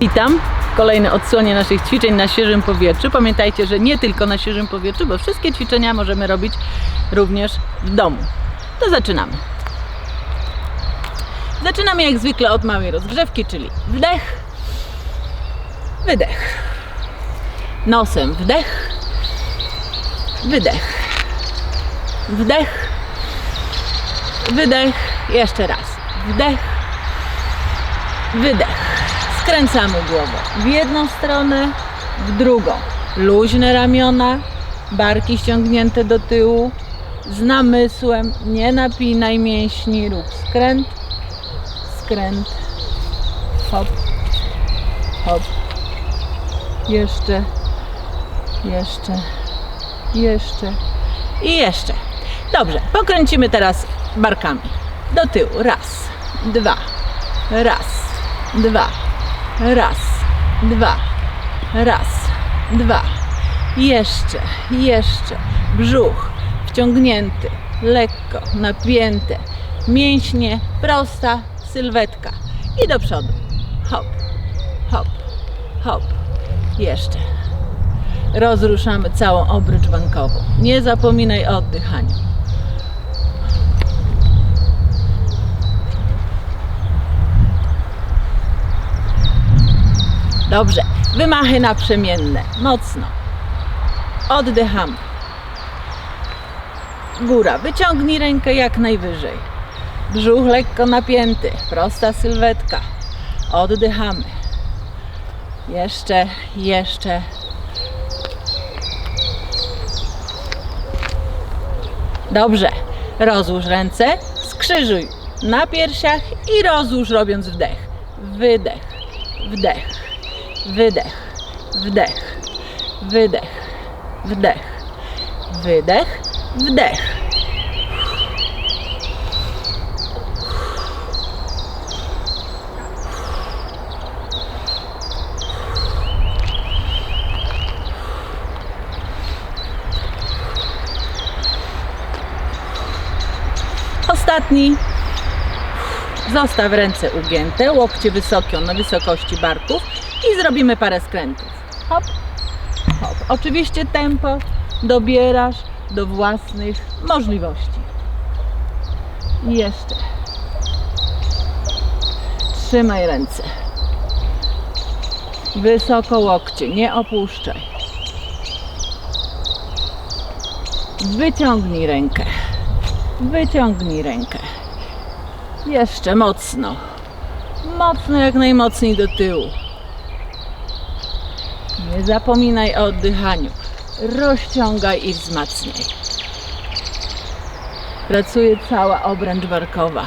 Witam. Kolejne odsłonie naszych ćwiczeń na świeżym powietrzu. Pamiętajcie, że nie tylko na świeżym powietrzu, bo wszystkie ćwiczenia możemy robić również w domu. To zaczynamy. Zaczynamy jak zwykle od małej rozgrzewki, czyli wdech, wydech. Nosem wdech, wydech. Wdech, wydech. Jeszcze raz. Wdech, wydech. Skręcamy głowę w jedną stronę, w drugą. Luźne ramiona, barki ściągnięte do tyłu, z namysłem. Nie napinaj mięśni, rób skręt, skręt, hop, hop. Jeszcze, jeszcze, jeszcze i jeszcze. Dobrze, pokręcimy teraz barkami. Do tyłu. Raz, dwa, raz, dwa, raz, dwa, raz, dwa. Jeszcze, jeszcze. Brzuch wciągnięty, lekko napięte. Mięśnie, prosta sylwetka. I do przodu. Hop, hop, hop. Jeszcze. Rozruszamy całą obrycz bankową. Nie zapominaj o oddychaniu. Dobrze. Wymachy naprzemienne. Mocno. Oddychamy. Góra. Wyciągnij rękę jak najwyżej. Brzuch lekko napięty. Prosta sylwetka. Oddychamy. Jeszcze, jeszcze. Dobrze. Rozłóż ręce. Skrzyżuj na piersiach i rozłóż robiąc wdech. Wydech. Wdech. Wydech. Wdech. Wydech. Wdech. Wydech. Wdech. Ostatni. Zostaw ręce ugięte, łokcie wysokie na wysokości barków i zrobimy parę skrętów. Hop, hop. Oczywiście tempo dobierasz do własnych możliwości. I jeszcze. Trzymaj ręce. Wysoko łokcie, nie opuszczaj. Wyciągnij rękę. Wyciągnij rękę. Jeszcze mocno. Mocno, jak najmocniej do tyłu. Nie zapominaj o oddychaniu. Rozciągaj i wzmacniaj. Pracuje cała obręcz barkowa.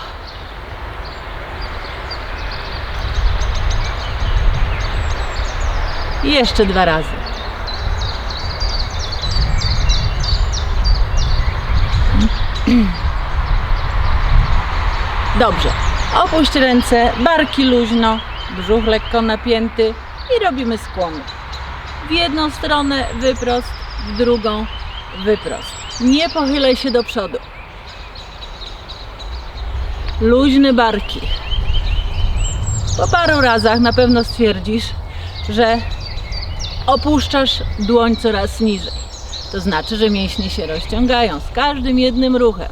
I jeszcze dwa razy. Dobrze. Opuść ręce, barki luźno, brzuch lekko napięty i robimy skłony. W jedną stronę wyprost, w drugą wyprost. Nie pochylaj się do przodu. Luźne barki. Po paru razach na pewno stwierdzisz, że opuszczasz dłoń coraz niżej. To znaczy, że mięśnie się rozciągają z każdym jednym ruchem.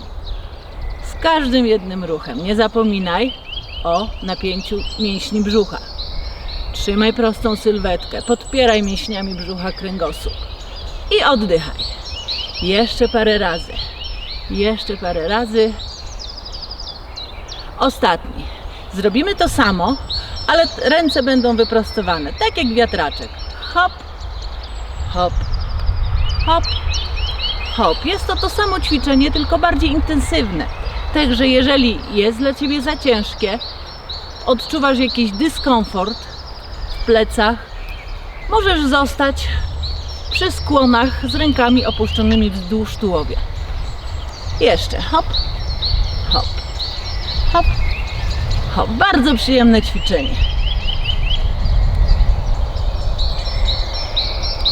Z każdym jednym ruchem. Nie zapominaj o napięciu mięśni brzucha. Trzymaj prostą sylwetkę, podpieraj mięśniami brzucha kręgosłup i oddychaj. Jeszcze parę razy. Jeszcze parę razy. Ostatni. Zrobimy to samo, ale ręce będą wyprostowane, tak jak wiatraczek. Hop, hop, hop, hop. Jest to to samo ćwiczenie, tylko bardziej intensywne. Także jeżeli jest dla Ciebie za ciężkie, odczuwasz jakiś dyskomfort plecach, możesz zostać przy skłonach z rękami opuszczonymi wzdłuż tułowia. Jeszcze, hop, hop, hop, hop. Bardzo przyjemne ćwiczenie.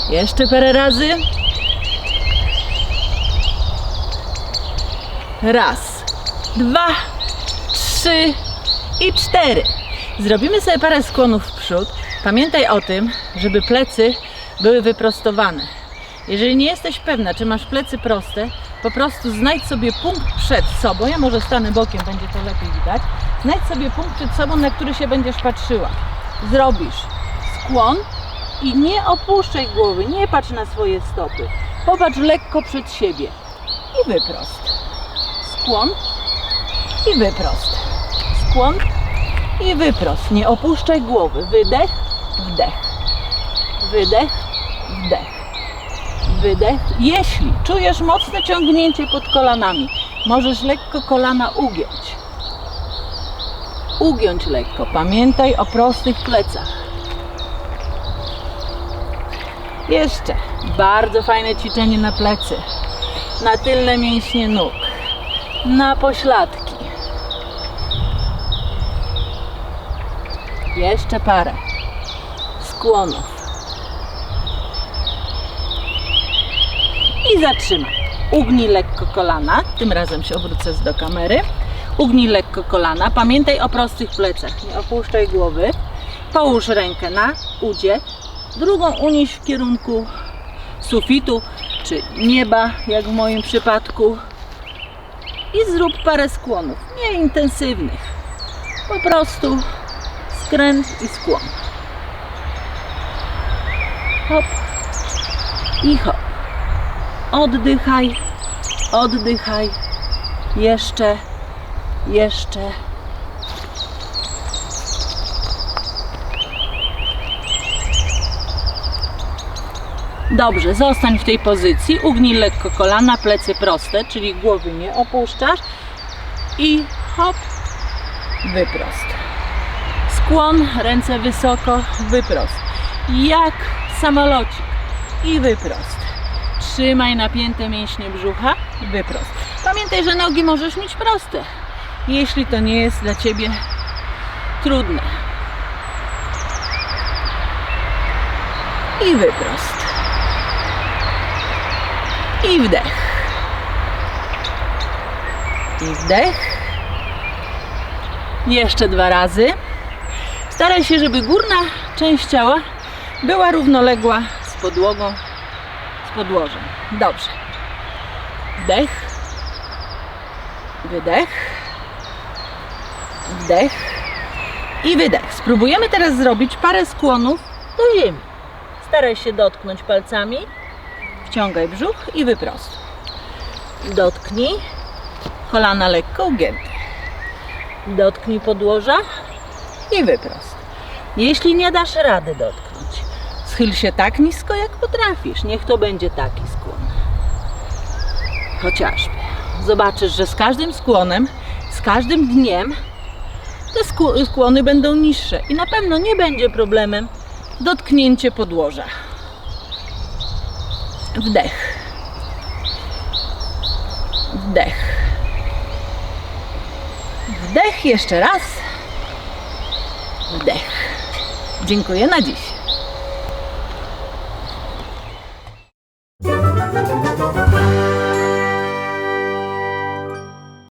Jeszcze parę razy. Raz, dwa, trzy i cztery. Zrobimy sobie parę skłonów w przód. Pamiętaj o tym, żeby plecy były wyprostowane. Jeżeli nie jesteś pewna, czy masz plecy proste, po prostu znajdź sobie punkt przed sobą. Ja może stanę bokiem, będzie to lepiej widać. Znajdź sobie punkt przed sobą, na który się będziesz patrzyła. Zrobisz skłon i nie opuszczaj głowy, nie patrz na swoje stopy. Popatrz lekko przed siebie i wyprost. Skłon i wyprost. Skłon i wyprost. Nie opuszczaj głowy. Wydech, wdech. Wydech, wdech. Wydech. Jeśli czujesz mocne ciągnięcie pod kolanami, możesz lekko kolana ugiąć. Ugiąć lekko. Pamiętaj o prostych plecach. Jeszcze bardzo fajne ćwiczenie na plecy. Na tylne mięśnie nóg. Na pośladki. Jeszcze parę skłonów. I zatrzymaj. Ugnij lekko kolana. Tym razem się obrócę do kamery. Ugnij lekko kolana. Pamiętaj o prostych plecach. Nie opuszczaj głowy. Połóż rękę na udzie. Drugą unieś w kierunku sufitu czy nieba, jak w moim przypadku. I zrób parę skłonów. Nie intensywnych. Po prostu skręt i skłon. Hop i hop. Oddychaj, oddychaj. Jeszcze, jeszcze. Dobrze, zostań w tej pozycji. Ugnij lekko kolana, plecy proste, czyli głowy nie opuszczasz. I hop, wyprost. Skłon, ręce wysoko, wyprost. Jak samolocik. I wyprost. Trzymaj napięte mięśnie brzucha, wyprost. Pamiętaj, że nogi możesz mieć proste, jeśli to nie jest dla Ciebie trudne. I wyprost. I wdech. I wdech. Jeszcze dwa razy. Staraj się, żeby górna część ciała była równoległa z podłogą, z podłożem. Dobrze. Wdech. Wydech. Wdech. I wydech. Spróbujemy teraz zrobić parę skłonów do ziemi. Staraj się dotknąć palcami. Wciągaj brzuch i wyprostuj. Dotknij. Kolana lekko ugięte. Dotknij podłoża i wyprost. Jeśli nie dasz rady dotknąć, schyl się tak nisko, jak potrafisz. Niech to będzie taki skłon. Chociażby. Zobaczysz, że z każdym skłonem, z każdym dniem te skł- skłony będą niższe i na pewno nie będzie problemem dotknięcie podłoża. Wdech. Wdech. Wdech jeszcze raz. Wdech. Dziękuję na dziś.